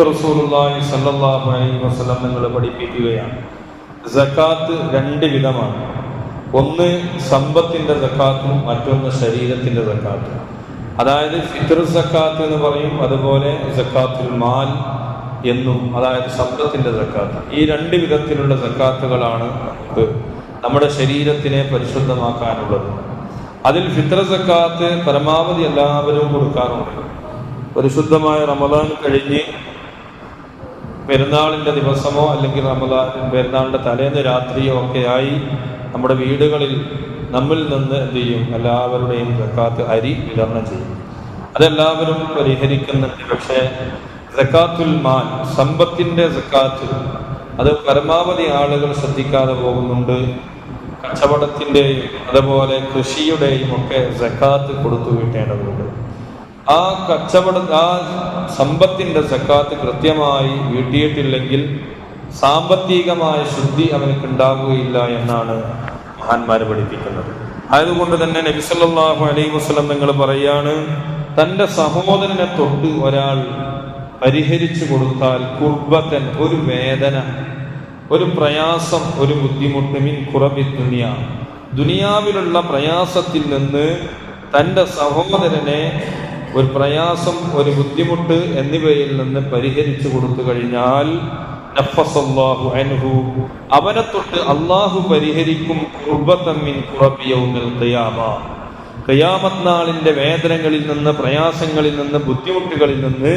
റസൂലുള്ളാഹി അലൈഹി വസല്ലം നിങ്ങൾ പഠിപ്പിക്കുകയാണ്. സക്കാത്ത് രണ്ട് വിധമാണ്. ഒന്ന് സമ്പത്തിന്റെ സക്കാത്തും മറ്റൊന്ന് ശരീരത്തിന്റെ സക്കാത്തും. അതായത് ഫിത്ർ സക്കാത്ത് എന്ന് പറയും അതുപോലെ സക്കാത്തുൽ മാൽ എന്നും അതായത് സമ്പത്തിന്റെ സക്കാത്ത്. ഈ രണ്ട് വിധത്തിലുള്ള സക്കാത്തുകളാണ് നമുക്ക് നമ്മുടെ ശരീരത്തിനെ പരിശുദ്ധമാക്കാനുള്ളത്. അതിൽ ഫിത്ര സക്കാത്ത് പരമാവധി എല്ലാവരും കൊടുക്കാറുണ്ട്. പരിശുദ്ധമായ റമദാൻ കഴിഞ്ഞ് പെരുന്നാളിന്റെ ദിവസമോ അല്ലെങ്കിൽ റമദാൻ പെരുന്നാളിന്റെ തലേന്ന് രാത്രിയോ ഒക്കെയായി നമ്മുടെ വീടുകളിൽ നമ്മിൽ നിന്ന് എന്ത് ചെയ്യും? എല്ലാവരുടെയും ജക്കാത്ത് അരി വിതരണം ചെയ്യും. അതെല്ലാവരും പരിഹരിക്കുന്നുണ്ട്. പക്ഷേ ജക്കാത്തുൽ മാൻ സമ്പത്തിന്റെ ജക്കാത്ത് അത് പരമാവധി ആളുകൾ ശ്രദ്ധിക്കാതെ പോകുന്നുണ്ട്. കച്ചവടത്തിന്റെയും അതുപോലെ കൃഷിയുടെയും ഒക്കെ ജക്കാത്ത് കൊടുത്തു വീട്ടേണ്ടതുണ്ട്. ആ കച്ചവട ആ സമ്പത്തിന്റെ സക്കാത്ത് കൃത്യമായി വീട്ടിയിട്ടില്ലെങ്കിൽ സാമ്പത്തികമായ ശുദ്ധി അവനക്ക് ഉണ്ടാകുകയില്ല എന്നാണ് മഹാന്മാരെ പഠിപ്പിക്കുന്നത്. അതുകൊണ്ട് തന്നെ നബിസല്ലാഹു അലൈഹി വസ്ലം നിങ്ങൾ പറയാണ് തന്റെ സഹോദരനെ തൊട്ട് ഒരാൾ പരിഹരിച്ചു കൊടുത്താൽ കുർബത്തൻ ഒരു വേദന ഒരു പ്രയാസം ഒരു ബുദ്ധിമുട്ട് മിൻ കുറബി ദുനിയ. ദുനിയാവിലുള്ള പ്രയാസത്തിൽ നിന്ന് തന്റെ സഹോദരനെ ഒരു പ്രയാസം ഒരു ബുദ്ധിമുട്ട് എന്നിവയിൽ നിന്ന് പരിഹരിച്ചു കൊടുത്തു കഴിഞ്ഞാൽ നഫസല്ലാഹു അൻഹു അവനെ തൊട്ട് അള്ളാഹു പരിഹരിക്കും കുർബത്തമ്മിൻ കുറബിയൗമിൽ ഖിയാമ. ഖിയാമത്ത് നാളിന്റെ വേദനകളിൽ നിന്ന് പ്രയാസങ്ങളിൽ നിന്ന് ബുദ്ധിമുട്ടുകളിൽ നിന്ന്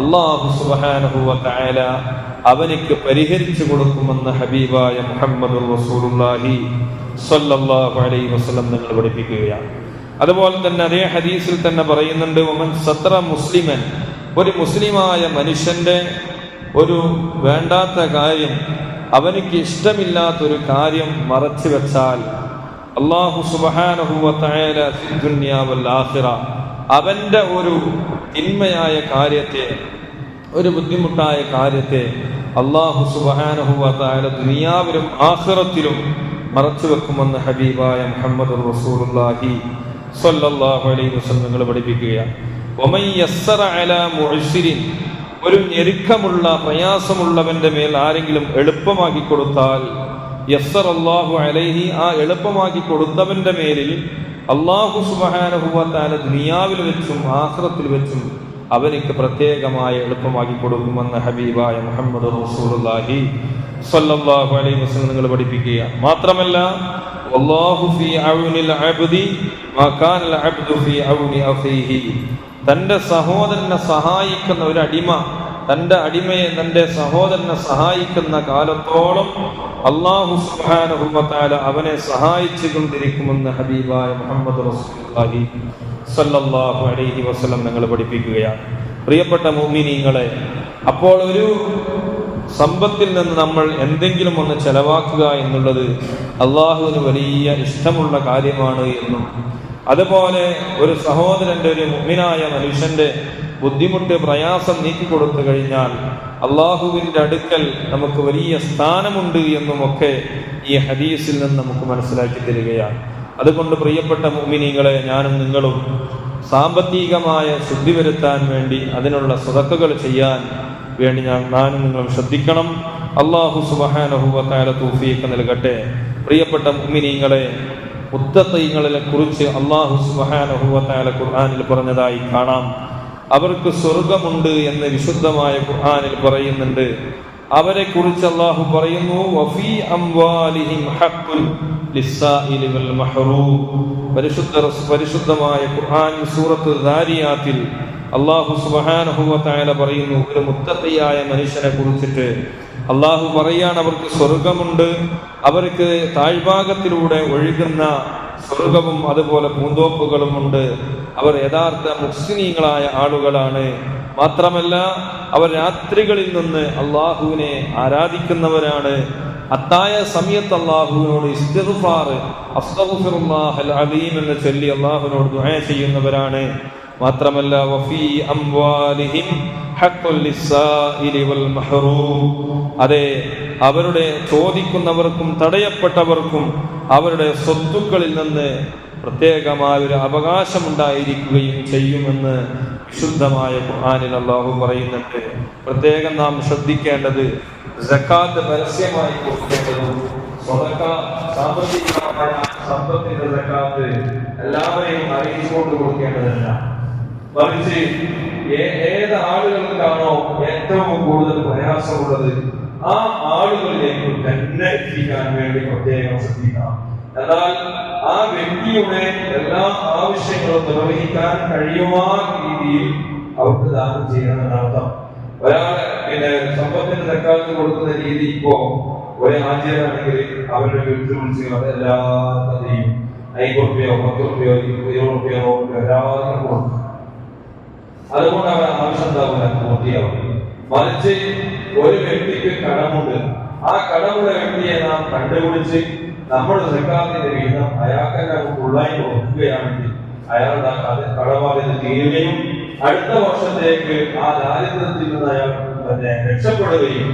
അള്ളാഹു സുബ്ഹാനഹു വ തആല അവനിക്ക് പരിഹരിച്ചു കൊടുക്കുമെന്ന് ഹബീബായ മുഹമ്മദ് റസൂലുള്ളാഹി സല്ലല്ലാഹു അലൈഹി വസല്ലം നിങ്ങൾ പഠിപ്പിക്കുകയാണ്. അതുപോലെ തന്നെ അതേ ഹദീസിൽ തന്നെ പറയുന്നുണ്ട് ഒമൻ സത്ര മുസ്ലിമൻ ഒരു മുസ്ലിമായ മനുഷ്യന്റെ ഒരു വേണ്ടാത്ത കാര്യം അവനിക്ക് ഇഷ്ടമില്ലാത്തൊരു കാര്യം മറച്ചു വെച്ചാൽ അള്ളാഹു സുബാനഹുല അവന്റെ ഒരു തിന്മയായ കാര്യത്തെ ഒരു ബുദ്ധിമുട്ടായ കാര്യത്തെ അള്ളാഹു സുബാനഹുല ദുനിയാവിലും ആഹ്റത്തിലും മറച്ചു വെക്കുമെന്ന് ഹബീബായ മുഹമ്മദ് റസൂലുള്ളാഹി സ്വല്ലല്ലാഹു അലൈഹി വസല്ലം നിങ്ങൾ പഠിപ്പിക്കുക ഒരു ഞെരുക്കമുള്ള പ്രയാസമുള്ളവന്റെ മേൽ ആരെങ്കിലും എളുപ്പമാക്കി കൊടുത്താൽ യസ്സർ അള്ളാഹു അലൈഹി ആ എളുപ്പമാക്കി കൊടുത്തവന്റെ മേലിൽ അള്ളാഹു സുബാനഹുവാല ദുനിയാവിൽ വെച്ചും ആഹ്റത്തിൽ വെച്ചും അവനിക്ക് പ്രത്യേകമായ എളുപ്പമാക്കി കൊടുക്കുമെന്ന് ഹബീബായ മുഹമ്മദ് റസൂലുള്ളാഹി സ്വല്ലല്ലാഹു അലൈഹി വസല്ലം നിങ്ങൾ പഠിപ്പിക്കുക മാത്രമല്ല തന്റെ സഹോദരനെ സഹായിക്കുന്ന ഒരു അടിമ തന്റെ അടിമയെ തന്റെ സഹോദരനെ സഹായിക്കുന്ന കാലത്തോളം അള്ളാഹു സുബ്ഹാനഹുവതആല അവനെ സഹായിച്ചു കൊണ്ടിരിക്കുമെന്ന് ഹബീബായ മുഹമ്മദ് റസൂലുള്ളാഹി സ്വല്ലല്ലാഹു അലൈഹി വസല്ലം ഞങ്ങൾ പഠിപ്പിക്കുകയാണ്. പ്രിയപ്പെട്ട മോമിനിങ്ങളെ അപ്പോൾ ഒരു സമ്പത്തിൽ നിന്ന് നമ്മൾ എന്തെങ്കിലും ഒന്ന് ചെലവാക്കുക എന്നുള്ളത് അള്ളാഹുവിന് വലിയ ഇഷ്ടമുള്ള കാര്യമാണ് എന്നും. അതുപോലെ ഒരു സഹോദരന്റെ ഒരു മുമ്മിനായ മനുഷ്യന്റെ ബുദ്ധിമുട്ട് പ്രയാസം നീക്കിക്കൊടുത്തു കഴിഞ്ഞാൽ അള്ളാഹുവിന്റെ അടുക്കൽ നമുക്ക് വലിയ സ്ഥാനമുണ്ട് എന്നുമൊക്കെ ഈ ഹദീസിൽ നിന്ന് നമുക്ക് മനസ്സിലാക്കി തരികയാണ്. അതുകൊണ്ട് പ്രിയപ്പെട്ട മുമിനിങ്ങളെ ഞാനും നിങ്ങളും സാമ്പത്തികമായ ശുദ്ധി വരുത്താൻ വേണ്ടി അതിനുള്ള സുതക്കുകൾ ചെയ്യാൻ വേണ്ടി ഞാൻ ഞാനും നിങ്ങളും ശ്രദ്ധിക്കണം. അള്ളാഹു സുബഹാനഹുവക്കാല തൂഫിയൊക്കെ നൽകട്ടെ. പ്രിയപ്പെട്ട മുമിനിങ്ങളെ മുത്തത്തൈങ്ങളെ കുറിച്ച് അള്ളാഹു സുബഹാനഹുവത്താല ഖുർആാനിൽ പറഞ്ഞതായി കാണാം. അവർക്ക് സ്വർഗമുണ്ട് എന്ന് വിശുദ്ധമായ ഖുർആാനിൽ പറയുന്നുണ്ട്. അവരെ കുറിച്ച് അള്ളാഹു പറയുന്നു പരിശുദ്ധ പരിശുദ്ധമായ ഖുർആൻ സൂറത്ത് ദാരിയാത്തിൽ അള്ളാഹു തആല പറയുന്നു ഒരു മുത്തഖിയായ മനുഷ്യനെ കുറിച്ചിട്ട് അള്ളാഹു പറയാണ് അവർക്ക് സ്വർഗമുണ്ട് അവർക്ക് താഴ്ഭാഗത്തിലൂടെ ഒഴുകുന്ന സ്വർഗവും അതുപോലെ പൂന്തോപ്പുകളും ഉണ്ട്. അവർ യഥാർത്ഥ മുസ്ലിങ്ങളായ ആളുകളാണ്. മാത്രമല്ല അവർ രാത്രികളിൽ നിന്ന് അള്ളാഹുവിനെ ആരാധിക്കുന്നവരാണ്. അത്തായ സമയത്ത് അള്ളാഹുവിനോട് ഇസ്തിഗ്ഫാർ അസ്തഗ്ഫിറുല്ലാഹൽ അലീം എന്ന് ചൊല്ലി അള്ളാഹുവിനോട് ദുആ ചെയ്യുന്നവരാണ്. മാത്രമല്ല അതെ അവരുടെ ചോദിക്കുന്നവർക്കും തടയപ്പെട്ടവർക്കും അവരുടെ സ്വത്തുക്കളിൽ നിന്ന് പ്രത്യേകമായ ഒരു അവകാശമുണ്ടായിരിക്കുകയും ചെയ്യുമെന്ന് വിശുദ്ധമായ ഖുർആാനിൽ അള്ളാഹു പറയുന്നുണ്ട്. പ്രത്യേകം നാം ശ്രദ്ധിക്കേണ്ടത് സക്കാത്ത് പരസ്യമായി കൊടുക്കേണ്ടതും സാമ്പത്തികമായ സമ്പത്തിന്റെ ജക്കാത്ത് എല്ലാവരെയും അറിയിച്ചുകൊണ്ട് കൊടുക്കേണ്ടതല്ല. മറിച്ച് ഏത് ആളുകൾക്കാണോ ഏറ്റവും കൂടുതൽ പ്രയാസമുള്ളത് ആ ആളുകളിലേക്ക് തന്നെ എത്തിക്കാൻ വേണ്ടി പ്രത്യേകം ശ്രദ്ധിക്കണം. എന്നാൽ ആ വ്യക്തിയുടെ എല്ലാ ആവശ്യങ്ങളും നിർവഹിക്കാൻ കഴിയുമാ രീതിയിൽ അവർക്ക് ദാനം ചെയ്യണമെന്നർത്ഥം ഒരാൾ പിന്നെ സമ്പത്തിന് തക്കാലത്ത് കൊടുക്കുന്ന രീതി ഇപ്പോ ഒരു ആചാരാണെങ്കിൽ അവരുടെ വീട്ടിൽ വിളിച്ച് അതെല്ലാവർക്കും ചെയ്യും. അയ്യൂറ് രൂപയോ പത്ത് റുപ്യോ ഇരുപത് രൂപയോ എല്ലാവർക്കും കൊടുക്കും. അതുകൊണ്ട് അവൻ ആവശ്യം ഉണ്ടാവില്ല പൂർത്തിയാവും മറിച്ച് ഒരു വ്യക്തിക്ക് കടമുണ്ട്. ആ കടമുള്ള വ്യക്തിയെ നാം കണ്ടുപിടിച്ച് നമ്മുടെ സർക്കാരിന്റെ വിഹിതം അയാൾക്ക് തന്നെ ഫുള്ളായി കൊടുക്കുകയാണെങ്കിൽ അയാളുടെ കടബാധ്യത തീരുകയും അടുത്ത വർഷത്തേക്ക് ആ ദാരിദ്ര്യത്തിൽ നിന്ന് അയാൾ തന്നെ രക്ഷപ്പെടുകയും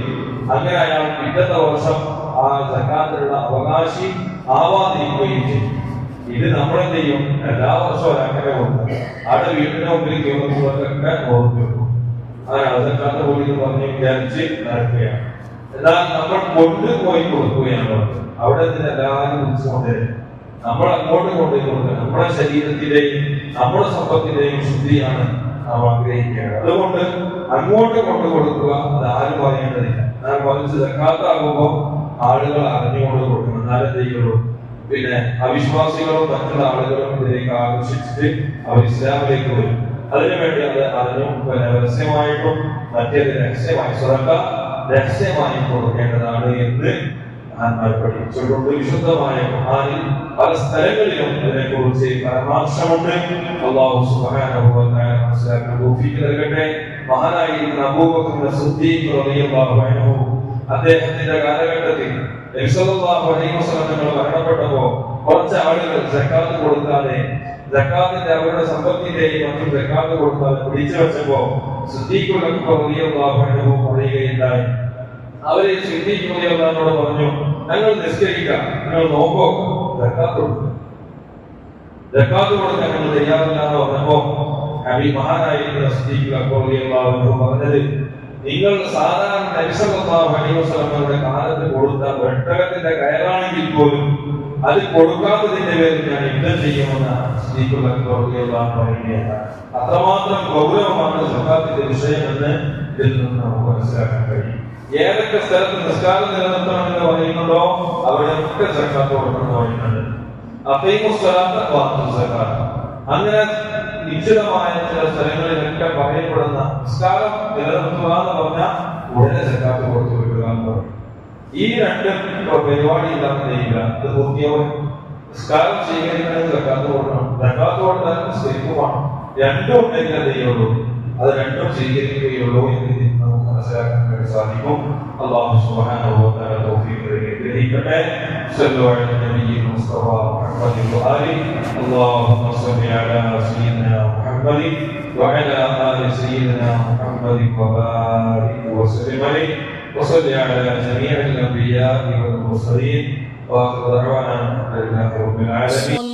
അങ്ങനെ അയാൾ പിറ്റത്തെ വർഷം ആ സർക്കാരിനുള്ള അവകാശി ആവാതിരിക്കുകയും ചെയ്യും ഇത് നമ്മളെന്ത് ചെയ്യും എല്ലാ വർഷവും അങ്ങനെ കൊടുക്കും അവിടെ വീടിന്റെ മുമ്പിൽ പോകുന്നവർക്കൊക്കെ ഓർമ്മിക്കും അങ്ങനെ അതക്കാത്ത പോയി പറഞ്ഞ് വിചാരിച്ച് നടക്കുകയാണ്. എന്നാൽ നമ്മൾ കൊണ്ടുപോയി കൊടുക്കുകയാണ് അവിടെ നിന്ന് എല്ലാവരും ഉത്സവം നമ്മൾ അങ്ങോട്ട് കൊണ്ടുപോയി കൊടുക്കുക. നമ്മുടെ ശരീരത്തിന്റെയും നമ്മുടെ സമ്പത്തിന്റെയും ശുദ്ധിയാണ് നാം ആഗ്രഹിക്കുകയാണ് അതുകൊണ്ട് അങ്ങോട്ട് കൊണ്ടു കൊടുക്കുക അത് ആരും പറയേണ്ടതില്ല. ഞാൻ പറഞ്ഞു സക്കാത്താകുമ്പോൾ ആളുകൾ അറിഞ്ഞുകൊണ്ട് കൊടുക്കണം. എന്നാലും ചെയ്യുള്ളൂ. പിന്നെ അവിശ്വാസികളും മറ്റുള്ള ആളുകളും ഇതിലേക്ക് ആകർഷിച്ചിട്ട് അവർ ഇസ്ലാമിലേക്ക് വരും. അതിനുവേണ്ടി അത് അതിനും രഹസ്യമായിട്ടും മറ്റേത് രഹസ്യമായി സ്വതക്ക രഹസ്യമായി കൊടുക്കേണ്ടതാണ് എന്ന് പഠിച്ചുകൊണ്ട് വിശുദ്ധമായ ഖുർആനിൽ പല സ്ഥലങ്ങളിലും ഇതിനെക്കുറിച്ച് പരമാർശമുണ്ട്. അള്ളാഹു സുബ്ഹാനഹു വ തആല മനസ്സിലാക്കാൻ തൗഫീഖ് നൽകട്ടെ. മഹാനായിരിക്കുന്ന അബൂബക്കർ സിദ്ദീഖ് റളിയല്ലാഹു അൻഹു അദ്ദേഹത്തിന്റെ കാലഘട്ടത്തിൽ മരണപ്പെട്ടപ്പോ കുറച്ച് ആളുകൾ ജക്കാത്ത് കൊടുക്കാതെ ജക്കാത്തിന്റെ അവരുടെ സമ്പത്തിന്റെയും മറ്റും ജക്കാത്ത് കൊടുക്കാതെ പിടിച്ചു വെച്ചപ്പോ പറയുകയുണ്ടായി. അവർ റളിയല്ലാഹുവിനോട് പറഞ്ഞു ഞങ്ങൾ നിസ്കരിക്കാം നിങ്ങൾ നോക്കോ ജക്കാത്ത് കൊടുക്കും. സക്കാത്ത് കൊടുക്കാൻ ഞങ്ങൾ തയ്യാറില്ലാതെ പറഞ്ഞപ്പോ റളിയല്ലാഹു അൻഹു പറഞ്ഞത് നിങ്ങൾ സാധാരണ വസല്ലമയുടെ കാലത്ത് കൊടുത്ത വെട്ടകത്തിന്റെ കയറാണെങ്കിൽ പോലും അത് കൊടുക്കാത്തതിന്റെ പേരിൽ ഞാൻ യുദ്ധം ചെയ്യുമെന്നാണ് പറയുകയാണ് അത്രമാത്രം ഗൗരവമാണ് സക്കാത്തിന്റെ വിഷയമെന്ന് ഇതിൽ നിന്ന് നമുക്ക് മനസ്സിലാക്കാൻ കഴിയും. ഏതൊക്കെ സ്ഥലത്ത് നിസ്കാരം നിലനിർത്തണമെന്ന് പറയുന്നുണ്ടോ? അവിടെയൊക്കെ സക്കാത്ത് കൊടുക്കണമെന്ന് പറയുന്നുണ്ട്. സക്കാത്ത് അങ്ങനെ നിശ്ചിതമായ ചില എന്നൊക്കെ പറയപ്പെടുന്ന നിസ്കാരം നിലനിർത്തുക എന്ന് പറഞ്ഞാൽ ഉടനെ സക്കാത്ത് കൊടുത്തു വിടുക എന്ന് പറഞ്ഞു. ഈ രണ്ടും പരിപാടി ഇല്ലാത്തതില്ല ഇത് പൂർത്തിയാവും. നിസ്കാരം സ്വീകരിക്കുന്നത് സക്കാത്ത് കൊടുക്കണം. സക്കാത്ത് കൊടുത്താലും സ്വീകമാണ് രണ്ടും ഉണ്ടെങ്കിൽ അത് ചെയ്യുള്ളൂ? അത് രണ്ടും സ്വീകരിക്കുകയുള്ളൂ എന്ന് നമുക്ക് മനസ്സിലാക്കാൻ വേണ്ടി സാധിക്കും. അള്ളാഹു സുബ്ഹാനഹു വ തആല തൗഫീഖ് നൽകട്ടെ സല്ലു അലൈഹി മുസ്തഫ മുഹമ്മദ് അല്ലാഹുമ്മ സ്വല്ലി അലാ സയ്യിദിനാ محمد وعلى آل سيدنا محمد وبارك وسلم عليه. وصل على جميع الأنبياء والمرسلين. وآخر دعوانا لله رب العالمين.